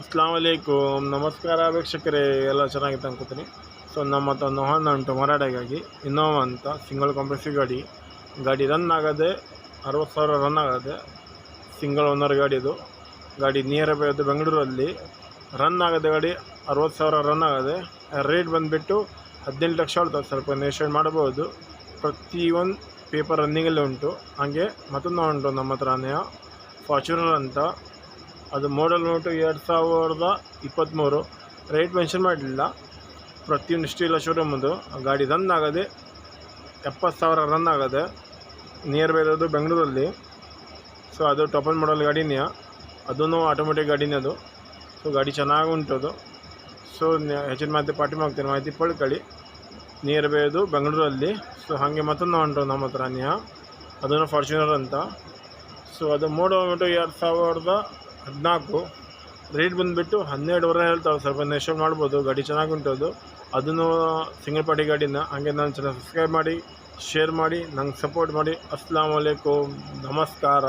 ಅಸ್ಲಾಂ ಅಲೈಕುಮ್ ನಮಸ್ಕಾರ ವೀಕ್ಷಕರೇ. ಎಲ್ಲ ಚೆನ್ನಾಗಿತ್ತು ಅನ್ಕೋತೀನಿ. ಸೊ ನಮ್ಮ ಹತ್ರ ಹೊಂಡ ಉಂಟು ಮರಾಡೆಗಾಗಿ ಇನ್ನೋವಾ ಅಂತ ಸಿಂಗಲ್ ಕಾಂಪ್ರೆಸಿವ್ ಗಾಡಿ. ಗಾಡಿ ರನ್ ಆಗದೆ, ಅರವತ್ತು ಸಾವಿರ ರನ್ ಆಗದೆ ಸಿಂಗಲ್ ಓನರ್ ಗಾಡಿ ಇದು ಗಾಡಿ ನಿಯರ್ ಬೈ ಅದು ಬೆಂಗಳೂರಲ್ಲಿ. ರನ್ ಆಗದೆ ಗಾಡಿ ಅರವತ್ತು ಸಾವಿರ ರನ್ ಆಗದೆ. ರೇಟ್ ಬಂದುಬಿಟ್ಟು ಹದಿನೆಂಟು ಲಕ್ಷ ಹೇಳ್ತಾರೆ ಸ್ವಲ್ಪ ನೆಗೋಷಿಯೇಟ್ ಮಾಡಬಹುದು. ಪ್ರತಿಯೊಂದು ಪೇಪರ್ ರನ್ನಿಂಗಲ್ಲಿ ಉಂಟು. ಹಾಗೆ ಮತ್ತೊಂದು ಉಂಟು ನಮ್ಮ ಹತ್ರನೇ ಫಾರ್ಚುನರ್ ಅಂತ. ಅದು ಮೋಡಲ್ ನೋಟು ಎರಡು ಸಾವಿರದ ಇಪ್ಪತ್ತ್ಮೂರು ರೇಟ್ ಮೆನ್ಷನ್ ಮಾಡಲಿಲ್ಲ ಪ್ರತಿಯೊಂದು ಸ್ಟೀಲ ಶೋರೂಮದು ಗಾಡಿ ರನ್ ಆಗದೆ, ಎಪ್ಪತ್ತು ಸಾವಿರ ರನ್ ಆಗದೆ ನಿಯರ್ ಬೈ ಇರೋದು ಬೆಂಗಳೂರಲ್ಲಿ. ಸೊ ಅದು ಟಪಲ್ ಮಾಡಲ್ ಗಾಡಿನೇ. ಅದೂ ಆಟೋಮೆಟಿಕ್ ಗಾಡಿನೇ ಅದು. ಸೊ ಗಾಡಿ ಚೆನ್ನಾಗಿ ಉಂಟು ಅದು ಸೊ ಹೆಚ್ಚಿನ ಮಾಹಿತಿ ಪಾರ್ಟಿ ಮಾಡ್ತೀನಿ. ಮಾಹಿತಿ ಪಡ್ಕೊಳ್ಳಿ. ನಿಯರ್ ಬೈ ಅದು ಬೆಂಗಳೂರಲ್ಲಿ. ಸೊ ಹಾಗೆ ಮತ್ತೊಂದು ಉಂಟು ನಮ್ಮ ಹತ್ರ ಅದನ್ನು ಫಾರ್ಚುನರ್ ಅಂತ. ಸೊ ಅದು ಬಂದ್ಬಿಟ್ಟು ಎರಡು ಸಾವಿರದ ಹದಿನಾಲ್ಕು. ರೇಟ್ ಬಂದುಬಿಟ್ಟು ಹನ್ನೆರಡುವರೆ ಹೇಳ್ತಾವೆ ಸ್ವಲ್ಪ ನೆಶೋ ಮಾಡ್ಬೋದು. ಗಾಡಿ ಚೆನ್ನಾಗಿ ಉಂಟದು ಅದು. ಅದನ್ನು ಸಿಂಗಲ್ ಪಾರ್ಟಿ ಗಾಡಿನ. ಹಾಗೆ ನಾನು ಚೆನ್ನಾಗಿ ಸಬ್ಸ್ಕ್ರೈಬ್ ಮಾಡಿ ಶೇರ್ ಮಾಡಿ, ನಂಗೆ ಸಪೋರ್ಟ್ ಮಾಡಿ. ಅಸ್ಲಾಂ ವಲೈಕುಮ್ ನಮಸ್ಕಾರ.